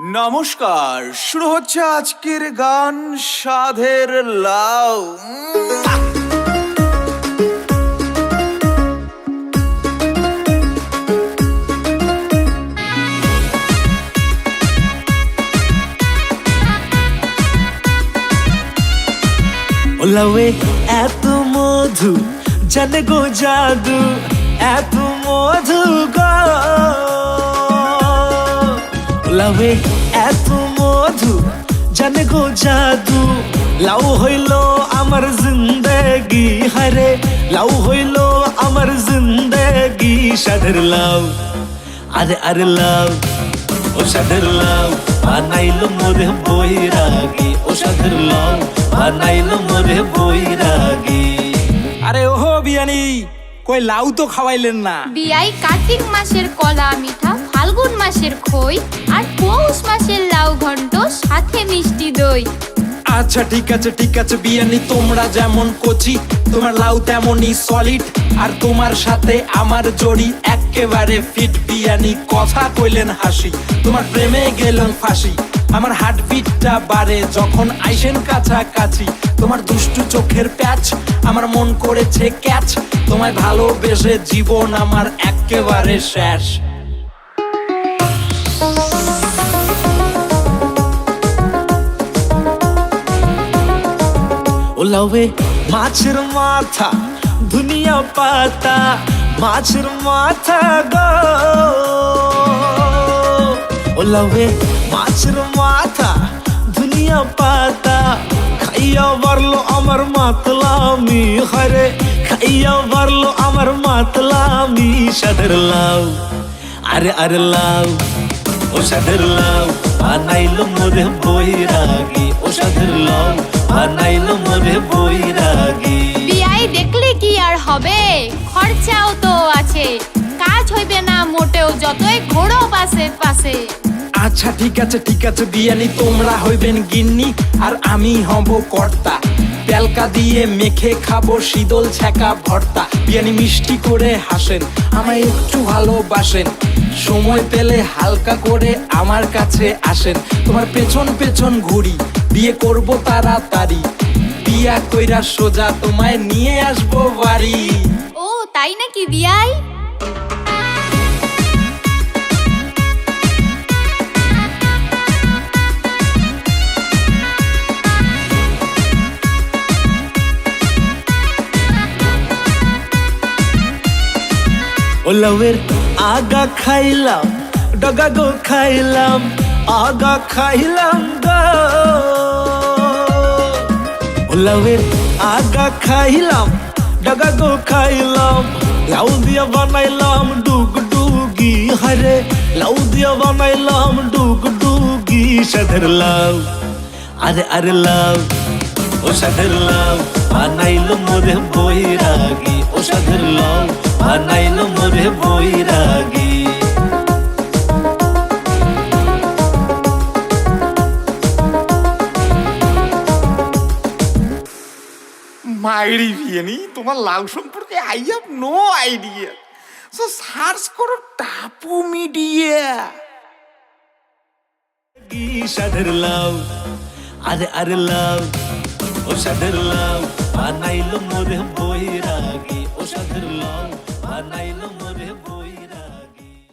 নমস্কার, শুরু হচ্ছে আজকের গান সাধের লাউ। ওলাওয়ে এত মধু, জানে গো জাদু, এত মধু গো। ওলাওয়ে এত মধু জানে গো জাদু। লাউ হইল আমার জিন্দেগি হারে লাউ হইল আমার জিন্দেগি সাধের লাউ। আরে আরে লাউ ও সাধের লাউ বানাইলো মোরে বৈরাগী। ও সাধের লাউ বানাইলো মোরে বৈরাগী। আরে ওহো বিয়ানি কই লাউ তো খাওয়াইলেন না। বিয়াই কার্তিক মাসের কলা মিঠা। ফাল্গুন মাসের খই আর পৌষ মাসের লাউ ঘন্ট, সাথে মিষ্টি দই। আচ্ছা ঠিক আছে ঠিক আছে বিয়ানি তোমরা যেমন কচি, তোমার লাউ তেমনই সলিড আর তোমার সাথে আমার জড়ি একেবারে ফিট বিয়ানি কথা কইলেন হাসি, তোমার প্রেমে গেলেন ফাঁসি, আমার হার্টবিটটা বাড়ে যখন আইসেন কাছাকাছি, তোমার দুষ্টু চোখের প্যাচ, আমার মন করেছে ক্যাচ তোমায় ভালোবেসে জীবন আমার একেবারে শেষ। ওলাওয়ে মাছের মাথা, দুনিয়া পাতা, মাছের মাথা গো। ওলাওয়ে মাছের মাথা, দুনিয়া পাতা, খাইয়া বারলো আমার মাতলামি। হরে খাইয়া বারলো আমার মাতলামি। সাদের লাউ, আরে আরে লাউ, ও সাদের লাউ, বানাইলো মোরে বৈরাগী। ও সাদের লাউ বানাইলো মোরে বৈরাগী। বিয়াই দেখলে কি আর হবে? খরচাও তো আছে। কাজ হইবে না মোটেও যতই ঘোড়ো পাশে পাশে। আচ্ছা ঠিক আছে ঠিক আছে বিয়ানি তোমরা হইবেন গিন্নি আর আমি হব কর্তা। দিয়ে মেখে খাব শীতল ছ্যাঁকা ভর্তা। বিয়ানি মিষ্টি করে হাসেন আমায় একটু ভালোবাসেন। সময় পেলে হালকা করে আমার কাছে আসেন। তোমার পেছন পেছন ঘুরি বিয়ে করব তাড়াতাড়ি। বিয়া কইরা সোজা তোমায় নিয়ে আসব বাড়ি। ও তাই নাকি বিয়াই? ওলাওয়ের আগা খাইলাম ডগা গো খাইলাম। আগা খাইলাম গো। আগা খাইলাম, ডগা গো খাইলাম। লাউ দিয়া বানাইলাম ডুগ ডুগি হরে লাউ দিয়া বানাইলাম ডুগ ডুগি, সাধের লাউ, আরে আরে লাউ। ও সাধের লাউ, বানাইলো মোরে বৈরাগী। ও সাধের লাউ, বানাইলো মোরে বৈরাগী। মাইরি বিয়ানি তোমার লাউ সম্পর্কে I have no idea so search করো টাপু মিডিয়া। সাদের লাউ, আরে আরে লাউ, ও সাদের লাউ, বানাইলো মোরে বৈরাগী, ও সাদের লাউ, বানাইলো মোরে